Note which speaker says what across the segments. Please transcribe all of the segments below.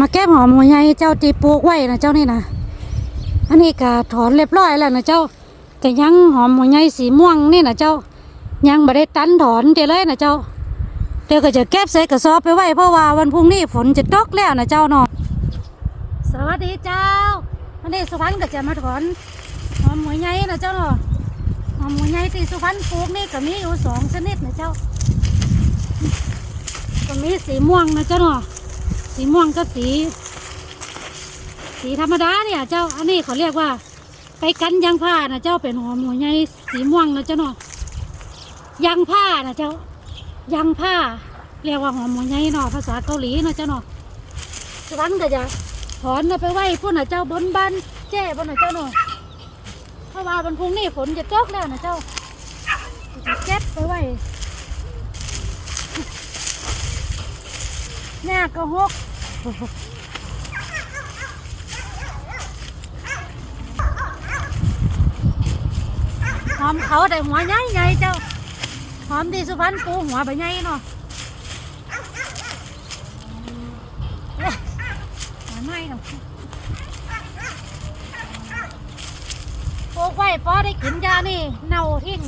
Speaker 1: มาแก้มหอมหัวใหญ่เจ้าตีปลูกไว้นะเจ้านี่นะอันนี้ก็ถอนเรียบร้อยแล้วนะเจ้าก็ยังหอมหัวใหญ่สีม่วงนี่นะเจ้า ยังไม่ได้ตันถอนเดี๋ยวเลยนะเจ้าเดี๋ยวก็จะเก็บใส่กระสอบไปไว้เพราะว่าวันพรุ่งนี้ฝนจะตกแล้วนะเจ้าเนาะสวัสดีเจ้าวันนี้สุพรรณก็จะมาถอนหอมหัวใหญ่นะเจ้าเนาะหอมหัวใหญ่ที่สุพรรณปลูกนี่ก็มีอยู่สองชนิดนะเจ้าก็มีสีม่วงนะเจ้าเนาะ สีม่วงก็สี สีธรรมดาเนี่ย เจ้าอันนี้เขาเรียกว่า ไปกันยางผ้านะเจ้าเป็นหอมหัวใหญ่สีม่วงนะเจ้าเนาะยางผ้านะเจ้ายางผ้า เรียกว่าหอมหัวใหญ่เนาะภาษาเกาหลีนะเจ้าเนาะสุวรรณก็จะถอนเอาไปไว้พุ่นนะเจ้าบนบ้านแจ้บนนะเจ้าเนาะเพราะว่าวันพุ่งนี้ฝนจะตกแล้วนะเจ้าจะเก็บไปไว้หน้าก็หก หอมเขาแต่หัวใหญ่ใหญ่เจ้า หอมดีสุพรรณปูหัวใบใหญ่เนาะเอ๊ะหัวไหม้เนาะปลูกไว้พอได้กินยานี่ เน่าทิ้ง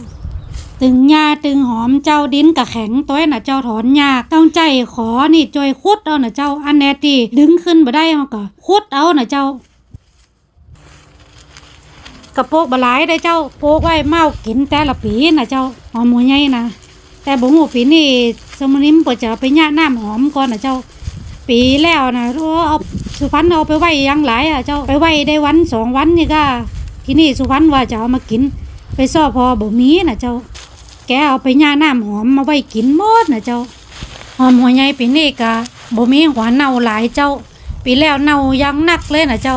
Speaker 1: ตึงหญ้าตึงหอมเจ้าดินกะแข็งต้อยน่ะเจ้าถอนยากต้องใจขอนี่จอยคุดเอาน่ะเจ้าอันแนตีดึงขึ้นบ่ได้เฮาก็คุดเอาน่ะเจ้ากระโปกบหลายได้เจ้าโปกไว้เมากินแต่ละปีน่ะเจ้าหอมหัวใหญ่นะแต่บ่ฮู้ปีนี้สมนิมเปิดจะไปย่าน้ำหอมก่อนน่ะเจ้า ปีแล้วนะโอ้เอาสุพรรณเอาไปไว้ยังหลายอะเจ้าไปไว้ได้วันสองวันนี่ก็ที่นี่สุพรรณว่าจะเอามากิน ไปซ่อพอบ่มีน่ะเจ้า แกเอาไปย่าน้ำหอมมาไว้กินหมดนะเจ้า หอมหัวใหญ่ปีนี้กะบ่มีหัวเน่าหลายเจ้า ปีแล้วเน่ายังนักเลยนะเจ้า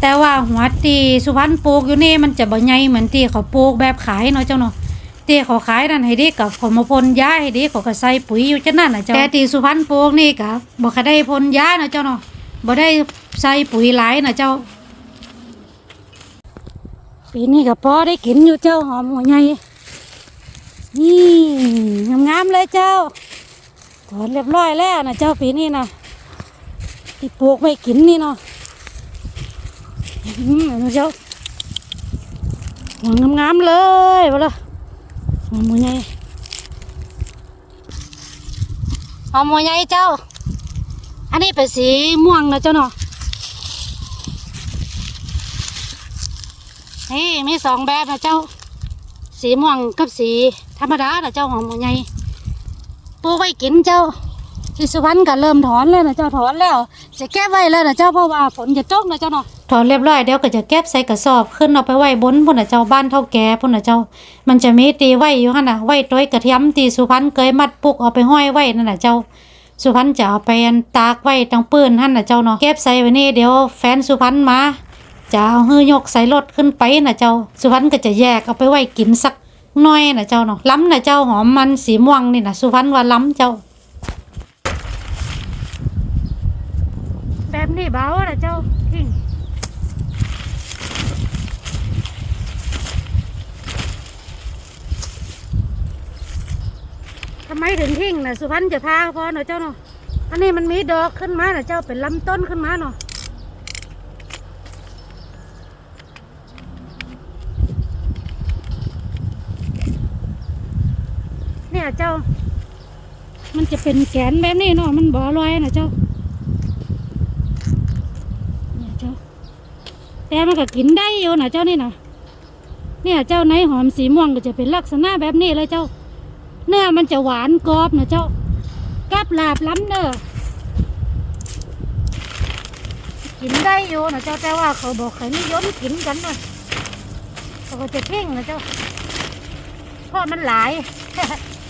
Speaker 1: แต่ว่าหัวตีสุพรรณปลูกอยู่นี่มันจะบ่ใหญ่เหมือนที่เขาปลูกแบบขายเนาะเจ้าเนาะที่เขาขายนั่นให้ดีกับผมาพ่นยาให้ดีเขาก็ใส่ปุ๋ยอยู่จังนั้นนะเจ้าแต่ที่สุพรรณปลูกนี่กะบ่ค่ได้พ่นยาเนาะเจ้าเนาะบ่ได้ใส่ปุ๋ยหลายนะเจ้าปีนี้ก็พอได้กินอยู่เจ้าหอมหัวใหญ่ นี่งามๆเลยเจ้าถอนเรียบร้อยแล้วนะเจ้าปีนี้นะที่ปลูกไว้กินนี่เนาะอืมเอาเจ้าหัวงามๆเลยมาเลยหอมหัวใหญ่หอมหัวใหญ่เจ้า อันนี้เป็นสีม่วงนะเจ้าเนาะนี่มีสองแบบนะเจ้า สีม่วงกับสีธรรมดาน่ะเจ้าหอมหัวใหญ่ปลูกไว้กินเจ้าที่สุพรรณก็เริ่มถอนแล้วนะเจ้าถอนแล้วจะเก็บไว้แล้วนะเจ้าเพราะว่าฝนจะตกนะเจ้าเนาะถอนเรียบร้อยเดี๋ยวก็จะเก็บใส่กระสอบขึ้นเอาไปไว้บนพุ่นน่ะเจ้าบ้านเท่าแก่พุ่นน่ะเจ้า มันจะมีตีไว้อยู่หั่นน่ะไว้ต้อยกระเทียมตีสุพรรณเคยมัดปุกเอาไปห้อยไว้นั่นน่ะเจ้า สุพรรณจะเอาไปอันตากไว้ตังปืนหั่นน่ะเจ้าเนาะเก็บใส่ไว้นี่เดี๋ยวแฟนสุพรรณมา จะเอาฮือยกใส่รถขึ้นไปนะเจ้า สุพรรณก็จะแยกเอาไปไว้กินสักหน้อยนะเจ้าเนาะล้ำนะเจ้าหอมมันสีม่วงนี่นะสุพรรณว่าล้ำเจ้า แบบนี้เบานะเจ้าทิ้งทำไมถึงทิ้งนะสุพรรณจะพาพอเนาะเจ้าเนาะอันนี้มันมีดอกขึ้นมานะเจ้าเป็นลำต้นขึ้นมาเนาะ เนี่ยเจ้า มันจะเป็นแกนแบบนี้เนาะมันบ่อลอยนะเจ้าเนี่ยเจ้าแต่มันก็กินได้อยู่นะเจ้านี่นะเนี่ยเจ้าในหอมสีม่วงก็จะเป็นลักษณะแบบนี้เลยเจ้า เนื้อมันจะหวานกรอบนะเจ้ากับลาบล้ำเด้อกินได้อยู่นะเจ้าแต่ว่าเขาบอกเขานิยมกินกันนะเขาก็จะทิ้งนะเจ้าเพราะมันหลาย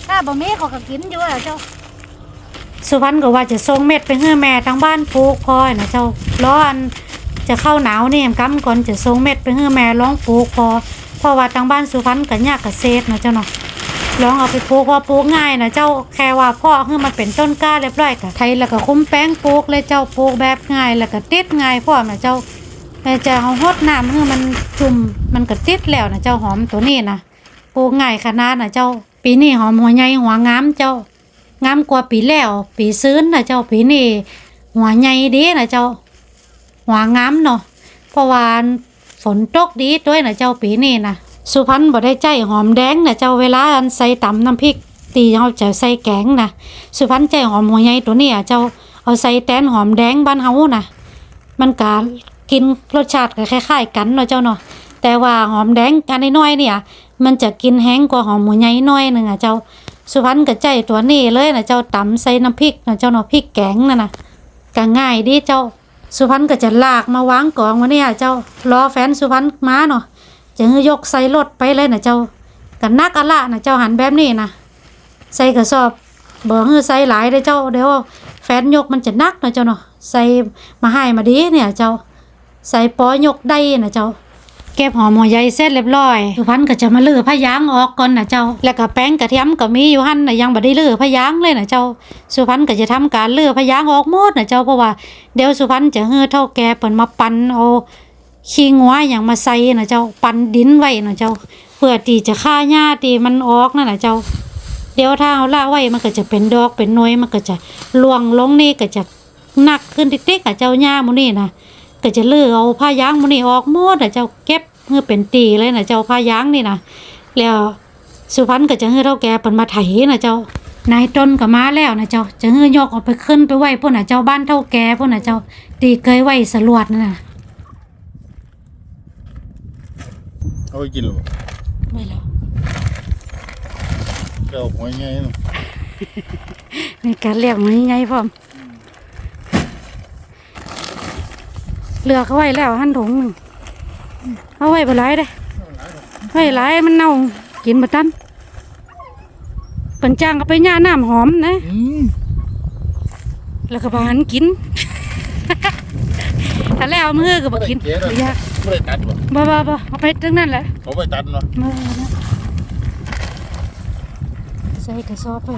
Speaker 1: ถ้าบ่มีเขาก็กินอยู่อะเจ้าสุพรรณก็ว่าจะส่งเม็ดไปให้แม่ทางบ้านปลูกพอนะเจ้าร้อนจะเข้าหนาวนี่กำก่อนจะส่งเม็ดไปให้แม่ร้องปลูกพอเพราะว่าทางบ้านสุพรรณก็ยากเกษตรนะเจ้าเนาะลองเอาไปปลูกว่าปลูกง่ายนะเจ้าแค่ว่าพ่อให้มันเป็นต้นกล้าเรียบร้อยก็ไทยแล้วก็คุ้มแป้งปลูกเลยเจ้าปลูกแบบง่ายแล้วก็ติดง่ายพ่อนะเจ้าแต่จะเอาฮดน้ำให้มันจุ่มมันก็ติดแล้วนะเจ้าหอมตัวนี้นะปลูกง่ายขนาดนะเจ้า ปีนี้หอมหัวใหญ่หัวงามเจ้างามกว่าปีแล้ว ปีซื้นนะเจ้าปีนี้หัวใหญ่ดีนะเจ้า หัวงามเนาะเพราะว่าฝนตกดีด้วยนะเจ้าปีนี้นะสุพรรณบ่ได้ใจหอมแดงนะเจ้าเวลาอันใส่ตำน้ำพริกตีเฮาจะใส่แกงนะสุพรรณใจหอมหัวใหญ่ตัวนี้อะเจ้าเอาใส่แตนหอมแดงบ้านเฮานะมันก็กินรสชาติก็คล้ายๆกันเนาะเจ้าเนาะแต่ว่าหอมแดงอันน้อยๆเนี่ย มันจะกินแห้งกว่าหอมหัวใหญ่น้อยหนึงอะเจ้าสุพรรณก็ใจตัวนี้เลยนะเจ้าตำใส่น้ำพริกนะเจ้าเนาะพริกแกงนั่นนะก็ง่ายดีเจ้าสุพรรณก็จะลากมาวางกองว้เนี่ยเจ้ารอแฟนสุพรรณมาเนาะจะยกใส่รถไปเลยนะเจ้ากันนักอะละนะเจ้าหันแบบนี้นะใส่กระสอบบอกให้ใส่หลายได้อเจ้าเดี๋ยวแฟนยกมันจะนักนะเจ้าเนาะใส่มาให้มาดีเนี่ยเจ้าใส่ปอยกได้นะเจ้า เก็บหอมหัวใหญ่เสร็จเรียบร้อยสุพรรณก็จะมาลื้อผ้ายางออกก่อนนะเจ้า แล้วก็แป้งกระเทียมก็มีอยู่หั่นนะยังบ่ได้ลื้อผ้ายางเลยนะเจ้า สุพรรณก็จะทำการลื้อผ้ายางออกหมดนะเจ้าเพราะว่าเดี๋ยวสุพรรณจะเฮือเท่าแก่เปิ่นมาปั่นเอาขี้งัวอย่างมาใส่นะเจ้าปั่นดินไว้นะเจ้า เพื่อที่จะฆ่าหญ้าที่มันออกนั่นนะเจ้า เดี๋ยวถ้าเอาละไว้มันก็จะเป็นดอกเป็นน่วยมันก็จะล่วงลงนี่ก็จะหนักขึ้นติ๊กๆกับเจ้าหญ้ามูนี่นะก็จะเลือเอาผ้ายางมูนี่ออกหมดนะเจ้าเก็บ เพื่อเป็นตีเลยนะเจ้าผ้ายางนี่นะแล้วสุพรรณก็จะให้เท่าแก่เปินมาไถนะเจ้านายต้นก็มาแล้วนะเจ้า จะให้ยกเอาไปขึ้นไปไว้พวกน่ะเจ้าบ้านเท่าแก่พวกน่ะเจ้าตีเคยไว้สลวดนั่นน่ะ
Speaker 2: เอาไปกินหรอ
Speaker 1: ไม่แล้ว
Speaker 2: แก้วหัวใหญ่เนาะ
Speaker 1: มีการเรียกมันยังไงพ่อมเลือกเอาไว้แล้วหั่นถุงหนึ่ง เอาไว้ไปหลายเด้ไว้หลายมันเน่ากินบ่ทันเปันจ้างก็ไปย่าน้ำหอมนะ
Speaker 2: อืม
Speaker 1: แล้วก็บหันกิน ถ้าแล้วมือก็บ่กินบ่อยาก
Speaker 2: ไม่ได้ตัดหรอ
Speaker 1: บ่บ่บ่เอาไปทั้งนั้นแหละ
Speaker 2: เขาไปตัดเนาะ
Speaker 1: มานะใส่กระสอบไป